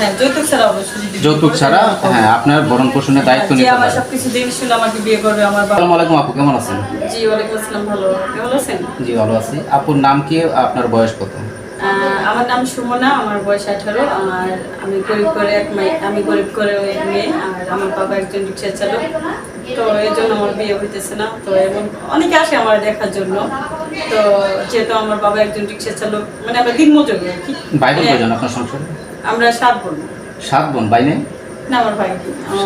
হ্যাঁ যৌতুক ছাড়া হ্যাঁ আপনার ভরণ পোষণের দায়িত্ব যে নিতে আমার সবকিছু জিনিস শুনে আমাকে বিয়ে করবে আমার আসসালামু আলাইকুম আপু কেমন আছেন? জি ওয়ালাইকুম আসসালাম ভালো। কেমন আছেন? জি ভালো আছি। আপুর নাম কি? আপনার বয়স কত? আমার নাম সুমনা আমার বয়স আঠারো। আর আমি গরিব করে এক মেয়ে আমি গরিব করে ওই মেয়ে আর আমার বাবা একজন রিক্সা চালক। তো এই জন্য আমার বিয়ে হইতেছে না। তো এমন অনেকে আসে আমার দেখার জন্য। তো যেহেতু আমার বাবা একজন রিক্সা চালক মানে আমরা দিন মজুরি আর কি। কয়জন আপনার সংসারে? আমরা সাত বোন। সাত বোন ভাই নেই? না আমার ভাই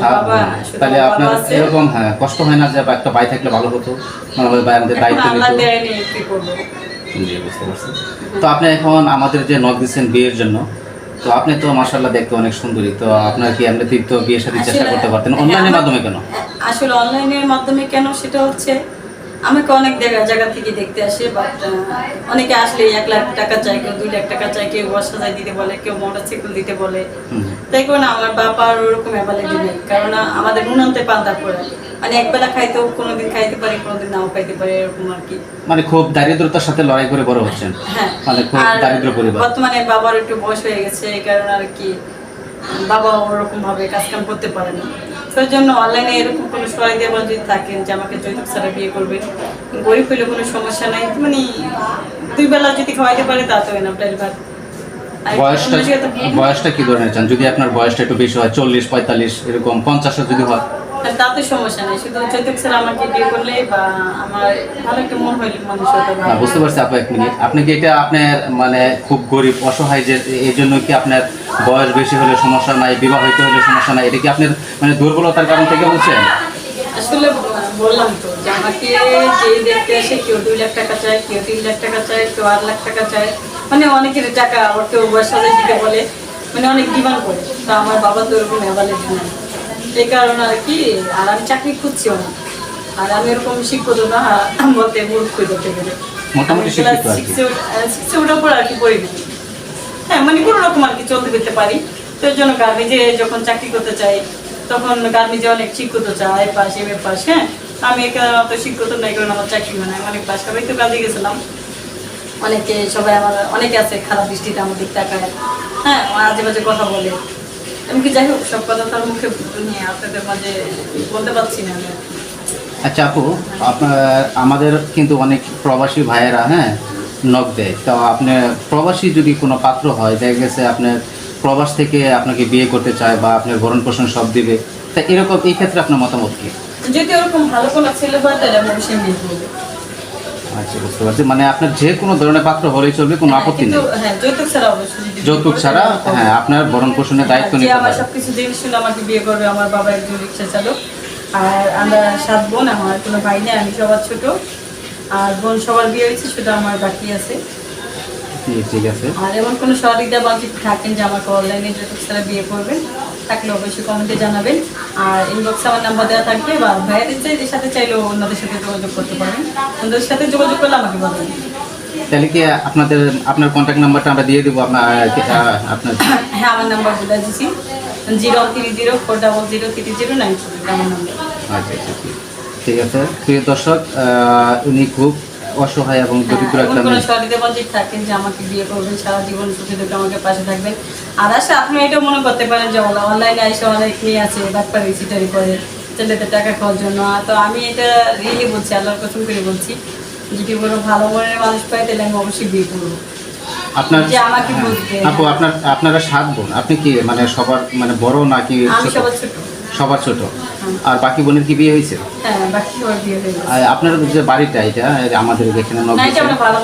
সাত বোন। তাহলে আপনার এরকম হ্যাঁ কষ্ট হয় না যে একটা ভাই থাকলে ভালো হতো? আমাদের দায়িত্ব নিত। বুঝতে পারছি। তো আপনি এখন আমাদের যে নক দিচ্ছেন বিয়ের জন্য তো আপনি তো মাসাল্লাহ দেখতে অনেক সুন্দরী তো আপনার কি এমনিতেই তো বিয়ের সাথে চেষ্টা করতে পারতেন? হ্যাঁ, অনলাইনের মাধ্যমে কেন? আসলে অনলাইনের মাধ্যমে কেন সেটা হচ্ছে আমাকে অনেক জায়গা জায়গা থেকে দেখতে আসে বাট অনেকে আসলে এক লাখ টাকা চায় কেউ দুই লাখ টাকা চায় কেউ ওয়াশ সাজাই দিতে বলে কেউ মোটরসাইকেল দিতে বলে। তাই কারণে আমার বাবার ওরকম অ্যাভেলেবল নেই। কারণ আমাদের নুনান্তে পান্তা পড়ে। মানে একবেলা খাইতেও কোনোদিন খাইতে পারি কোনোদিন নাও খাইতে পারি এরকম আর কি। মানে খুব দারিদ্রতার সাথে লড়াই করে বড় হচ্ছেন। হ্যাঁ। মানে খুব দারিদ্র পরিবার। বর্তমানে বাবার একটু বয়স হয়ে গেছে এই কারণে আর কি বাবা ওরকম ভাবে কাজ কাম করতে পারে না। সেই জন্য অনলাইনে এরকম কোনো সহায় দেওয়া যদি থাকেন যে আমাকে যৌতুক ছাড়া বিয়ে করবে গরিব হইলে কোনো সমস্যা নাই মানে দুই বেলা যদি খাওয়াইতে পারে তা তো না ভাত বয়সটা বয়সটা কি ধরনের চান যদি আপনার বয়সটা একটু বেশি হয় চল্লিশ পঁয়তাল্লিশ এরকম পঞ্চাশে যদি হয়। তাতে সমস্যা নেই শুধু ছাড়া আমাকে বিয়ে করলে বা আমার ভালো একটা মন হইলে মানুষ হতে না, পারে বুঝতে পারছি আপু এক মিনিট। আপনি কি এটা আপনার মানে খুব গরিব অসহায় যে এই জন্য কি আপনার বয়স বেশি হলে সমস্যা নাই বিবাহ হইতে হলে সমস্যা নাই এটা কি আপনার মানে দুর্বলতার কারণ থেকে বলছেন? আসলে বললাম তো যে আমাকে যে দেখতে আসে কেউ দুই লাখ টাকা চায় কেউ তিন লাখ টাকা চায় কেউ আট লাখ টাকা চায় মানে অনেকের টাকা আবার কেউ সাথে দিতে বলে মানে অনেক ডিমান্ড করে তো আমার বাবা তো ওরকম অ্যাভেলেবল নাই এই কারণে আর কি আর আমি চাকরি খুঁজছিও না। আর আমি এরকম শিক্ষিত না বলতে মূর্খ ধরতে গেলে মোটামুটি শিক্ষিত আর কি। শিখছে ওটার উপর আর কি পড়ি হ্যাঁ মানে কোনো রকম আর কি চলতে ফিরতে পারি। তো এর জন্য গার্মেজে যখন চাকরি করতে চাই, তখন গার্মেজে অনেক শিক্ষিত চায়, পাশ, এম, এ পাশ হ্যাঁ? আমি এখানে অত শিক্ষিত নাই, কারণ আমার চাকরি হয় না। আমি অনেক পাশ সবাই তো কাজে গেছিলাম। অনেকে, সবাই আমার, অনেকে আছে খারাপ দৃষ্টিতে আমার দিক তাকায়। হ্যাঁ আজে বাজে কথা বলে। এমনকি যাই হোক, সব কথা তার মুখে নিয়ে আপনাদের মাঝে বলতে পারছি না আমি। আচ্ছা আপু, আপনার, আমাদের কিন্তু অনেক প্রবাসী ভাইয়েরা হ্যাঁ? নখ দেয়। তো আপনার প্রবাসী যদি কোনো পাত্র হয় দেখা গেছে আপনার প্রবাস থেকে আপনাকে বিয়ে করতে চায় বা আপনার ভরণ পোষণ সব দিবে তা এরকম এই ক্ষেত্রে আপনার মতামত কি? যদি ওরকম ভালো কোনো ছেলে হয় তাহলে আমি অবশ্যই বিয়ে করব আচ্ছা বুঝতে পারছি। মানে আপনার যে কোনো ধরনের পাত্র হলেই চলবে কোনো আপত্তি নেই? হ্যাঁ যৌতুক ছাড়া হ্যাঁ আপনার ভরণ পোষণের দায়িত্ব নিতে আমার সবকিছু শুনে আমাকে বিয়ে করবে আমার বাবা একজন রিক্সা চালক। আর আমরা সাত বোন আমার কোনো ভাই নেই আমি সবার ছোট। আর বোন সবার বিয়ে হয়েছে শুধু আমার বাকি আছে। ঠিক আছে। আর এমন কোনো সহযোগিতা বা যদি থাকেন যে আমাকে অনলাইনে যৌতুক ছাড়া বিয়ে করবেন থাকলে অবশ্যই কমেন্টে জানাবেন। আর ইনবক্সে আমার নাম্বার দেওয়া থাকবে বা ভাইয়াদের চাই- সাথে চাইলেও অন্যদের সাথে যোগাযোগ করতে পারেন। অন্যদের সাথে যোগাযোগ করলে আমাকে বলবেন। তাহলে কি আপনাদের আপনার কন্ট্যাক্ট নাম্বারটা আমরা দিয়ে দেবো আপনার আপনার হ্যাঁ আমার নাম্বার বলে দিচ্ছি। Zero three zero four double zero three zero nine four আমার নাম্বার আচ্ছা আচ্ছা ঠিক- আছে। প্রিয় দর্শক উনি খুব অসহায় এবং দরিদ্র একটা মেয়ে সহৃদয় বঞ্চিত থাকেন যে আমাকে বিয়ে করবেন সারা জীবন সুখে দুঃখে আমাকে পাশে থাকবেন। আর আসে আপনি এটাও মনে করতে পারেন যে অনলাইনে এসে অনেক আছে ডাক্তারি সিটারি করে ছেলেদের টাকা খাওয়ার জন্য। তো আমি এটা রিয়েলি বলছি আল্লাহর কসম করে বলছি যদি কোনো ভালো মনের মানুষ পাই তাহলে আমি অবশ্যই বিয়ে করব। আপনার যে আমাকে হ্যাঁ। আপু আপনার আপনারা সাত বোন আপনি কি মানে সবার মানে বড় নাকি? সবার ছোট। সবার ছোট। আর বাকি বোনের কি বিয়ে হয়েছে? হ্যাঁ আপনার যে বাড়িটা এটা আমাদের এখানে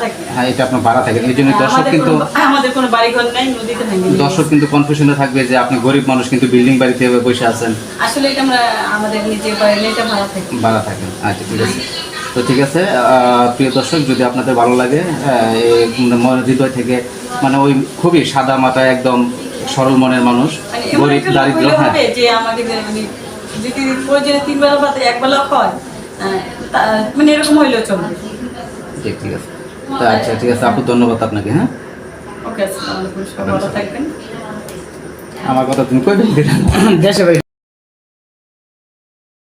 থাকি। হ্যাঁ এটা আপনার ভাড়া থাকেন এই জন্য দর্শক কিন্তু আমাদের কোনো বাড়ি নাই নদীতে দর্শক কিন্তু কনফিউশনে থাকবে যে আপনি গরিব মানুষ কিন্তু বিল্ডিং বাড়িতে বসে আছেন। আসলে এটা আমরা আমাদের নিজের এটা ভালো থাকি। ভাড়া আচ্ছা ঠিক আছে। তো ঠিক আছে প্রিয় দর্শক যদি আপনাদের ভালো লাগে হৃদয় থেকে মানে ওই খুবই সাদা মাথা একদম সরল মনের মানুষ মানে গরিব দারিদ্র হ্যাঁ। যদি প্রয়োজনে তিন বেলা ভাত এক বেলা হয় হ্যাঁ, মানে এরকম হইলেও চলবে ঠিক ঠিক আছে। আচ্ছা ঠিক আছে আপু ধন্যবাদ আপনাকে হ্যাঁ? ওকে আসসালামু আলাইকুম সবাই ভালো থাকবেন। আমার কথা তুমি কই দেশে ভাই